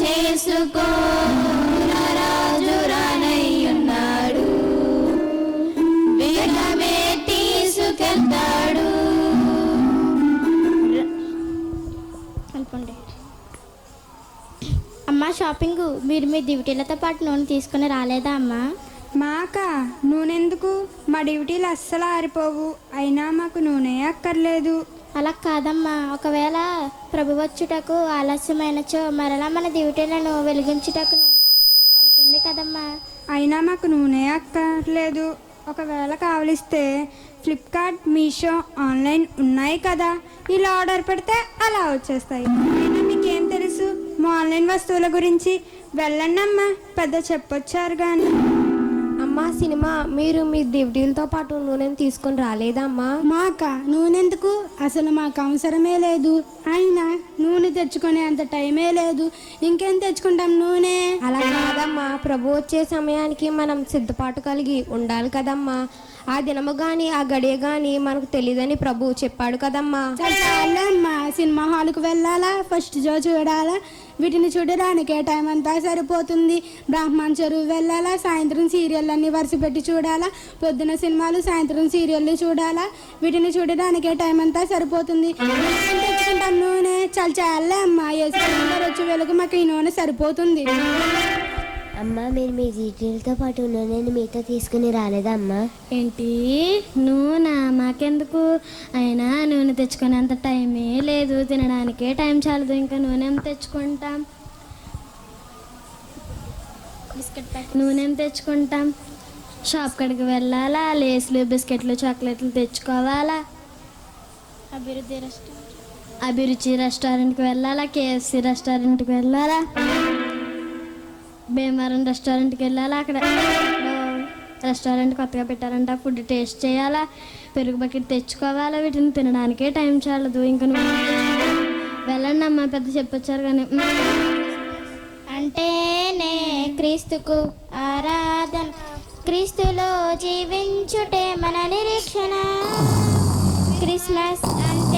చేసుకో. రాజు రానయ్యున్నాడు వేగమే తీసుకెళ్తాడు అనుకోండి అమ్మా షాపింగ్. మీరు మీ డ్యూటీలతో పాటు నూనె తీసుకుని రాలేదా అమ్మా? మాక? నూనెందుకు? మా డ్యూటీలు అస్సలు ఆరిపోవు. అయినా మాకు నూనె అక్కర్లేదు. అలా కాదమ్మా. ఒకవేళ ప్రభు వచ్చుటకు ఆలస్యమైనచో మరలా మన డ్యూటీలను వెలిగించుటకు అవుతుంది కదమ్మా. అయినా మాకు నూనె అక్కర్లేదు. ఒకవేళ కావలిస్తే ఫ్లిప్కార్ట్ మీషో ఆన్లైన్ ఉన్నాయి కదా. ఇలా ఆర్డర్ పెడితే అలా వచ్చేస్తాయి. అయినా మీకేం తెలుసు? మా ఆన్లైన్ వస్తువుల గురించి వెళ్ళండి అమ్మా పెద్ద చెప్పొచ్చారు కానీ సినిమా మీరు మీ డ్యూటీలతో పాటు నూనెను తీసుకొని రాలేదమ్మా? మాక? నూనెందుకు? అసలు మాకు అవసరమే లేదు. అయినా నూనె తెచ్చుకునే అంత టైమే లేదు. ఇంకేం తెచ్చుకుంటాం నూనె? అలా కాదమ్మా. ప్రభు వచ్చే సమయానికి మనం సిద్ధపాటు కలిగి ఉండాలి కదమ్మా. ఆ దినము గాని ఆ గడియ గాని మనకు తెలియదని ప్రభు చెప్పాడు కదమ్మా. అమ్మా సినిమా హాల్కి వెళ్ళాలా? ఫస్ట్ షో చూడాలా? వీటిని చూడడానికే టైం అంతా సరిపోతుంది. బ్రాహ్మణ్ చెరువు వెళ్ళాలా? సాయంత్రం సీరియల్ అన్ని వరుస పెట్టి చూడాలా? పొద్దున సినిమాలు సాయంత్రం సీరియల్లు చూడాలా? వీటిని చూడడానికే టైం అంతా సరిపోతుంది. నూనె? చాలా చాలా అమ్మా. వేసుకుంటారు వచ్చే వేళకు మాకు ఈ నూనె సరిపోతుంది. అమ్మ మీరు మీ డీటెయిల్తో పాటు నూనెని మీతో తీసుకుని రాలేదా అమ్మా? ఏంటి? నూనె? మాకెందుకు? అయినా నూనె తెచ్చుకునేంత టైమే లేదు. తినడానికే టైం చాలదు. ఇంకా నూనె ఏం తెచ్చుకుంటాం? నూనె ఏం తెచ్చుకుంటాం? షాప్ కాడికి వెళ్ళాలా? లేస్లు బిస్కెట్లు చాక్లెట్లు తెచ్చుకోవాలా? అభివృద్ధి రెస్టారెంట్. అభిరుచి రెస్టారెంట్కి వెళ్ళాలా? కేఎఫ్సి రెస్టారెంట్కి వెళ్ళాలా? భీమవరం రెస్టారెంట్కి వెళ్ళాలా? అక్కడ రెస్టారెంట్ కొత్తగా పెట్టారంట. ఫుడ్ టేస్ట్ చేయాలా? పెరుగు బకెట్ తెచ్చుకోవాలా? వీటిని తినడానికే టైం చాలదు. ఇంకా నువ్వు వెళ్ళండి అమ్మ పెద్ద చెప్పొచ్చారు కానీ. అంటేనే క్రీస్తుకు ఆరాధన క్రీస్తులో జీవించుటే మన నిరీక్షణ. క్రిస్మస్ అంటే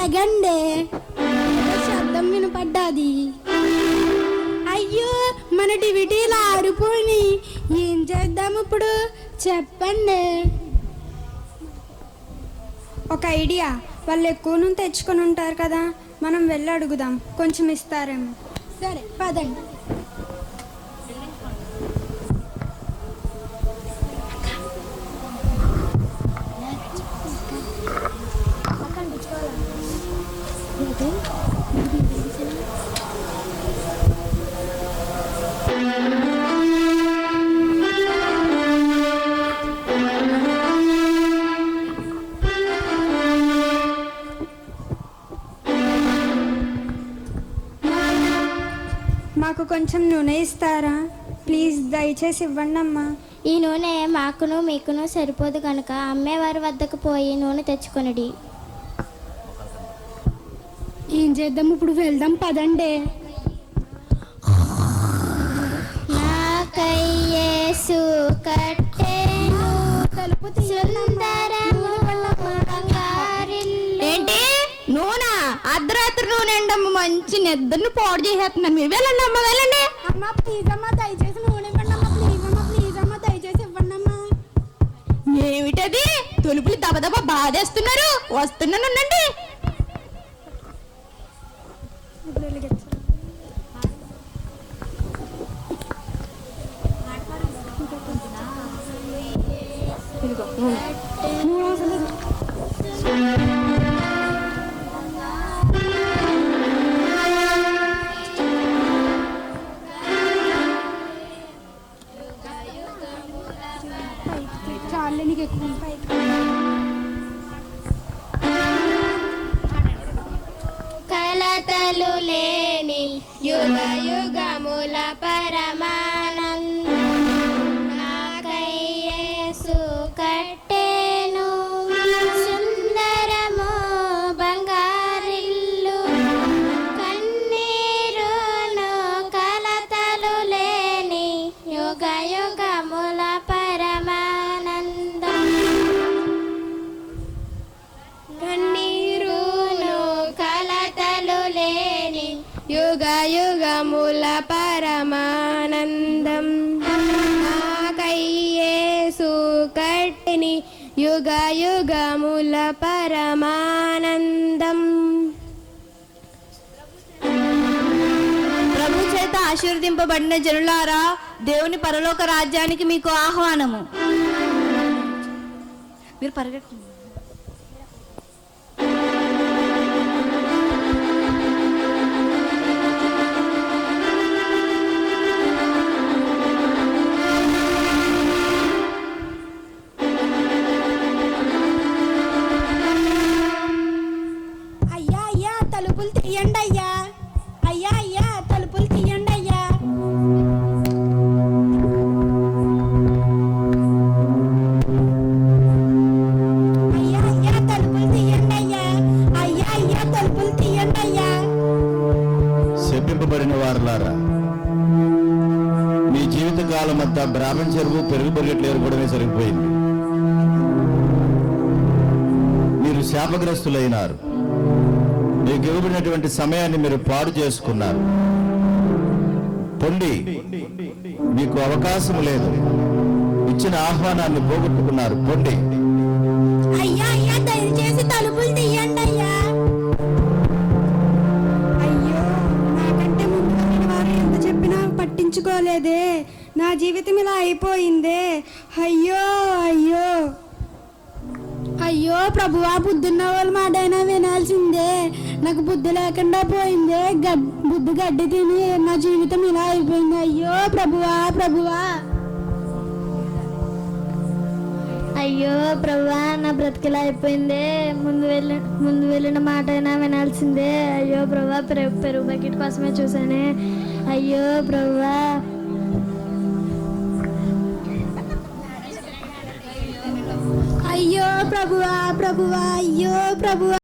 లగండే శబ్దం వినపడ్డాది? అయ్యో మన డివిటీలు ఆడిపోయి ఏం చేద్దాం ఇప్పుడు? చెప్పండి. ఒక ఐడియా. వాళ్ళు ఎక్కువ నుంచి తెచ్చుకొని ఉంటారు కదా మనం వెళ్ళి అడుగుదాం. కొంచెం ఇస్తారేమో. సరే పదండి. మాకు కొంచెం నూనె ఇస్తారా? ప్లీజ్ దయచేసి ఇవ్వండి అమ్మా ఈ నూనె మాకును మీకును సరిపోదు కనుక అమ్మేవారి వద్దకు పోయి నూనె తెచ్చుకొనిడి. ఏం చేద్దాం? ఇప్పుడు వెళ్దాం పదండి. నాకయ్యేసు కట్టెను తలుపు. ఏంటి? నూనె? అర్ధరాత్రి నూనె అండి అమ్మ మంచి నిద్రను పాడు చేసేస్తున్నాను. మీరు వెళ్ళండి అమ్మ వెళ్ళండి. అమ్మ ప్లీజ్ అమ్మ దయచేసి నూనె ఇవ్వండి అమ్మ ప్లీజ్ అమ్మ ప్లీజ్ అమ్మ దయచేసి ఇవ్వండి అమ్మ. ఏమిటది? తలుపులు దబదబ బాధేస్తున్నారు. böyle getirin. Here we go. చాలని ఎక్కువ యుగ యుగముల పరమానందం. కన్నీరును కలతలు లేని యుగ యుగముల పరమానందం. నాకయ్యేసు కట్టిని యుగ యుగముల పరమానందం. ప్రభు చేత ఆశీర్వదింపబడిన జనులారా దేవుని పరలోక రాజ్యానికి మీకు ఆహ్వానము. మీరు పరిగెట్టండి అంతా బ్రాహ్మణ చెరువు పెరుగు పెరిగట్లు ఏర్పడమే సరిపోయింది మీరు శాపగ్రస్తులైనారు. మీకు ఇవ్వబడినటువంటి సమయాన్ని మీరు పాడు చేసుకున్నారు. పొండి. మీకు అవకాశం లేదు. ఇచ్చిన ఆహ్వానాన్ని పోగొట్టుకున్నారు. పొండి. జీవితం ఇలా అయిపోయిందే. అయ్యో అయ్యో. అయ్యో ప్రభువా బుద్ధున్న వాళ్ళ మాటైనా వినాల్సిందే. నాకు బుద్ధి లేకుండా పోయిందే. గడ్ బుద్ధి గడ్డి తిని నా జీవితం ఇలా అయిపోయింది. అయ్యో ప్రభువా ప్రభువా. అయ్యో ప్రభువా నా బ్రతికిలా అయిపోయిందే. ముందు వెళ్ళి ముందు వెళ్ళిన మాట అయినా వినాల్సిందే. అయ్యో ప్రభువా పెరుగు పెరుగు బకెట్ కోసమే చూసానే అయ్యో ప్రభువా. ప్రభువా ప్రభువా అయ్యో ప్రభువా.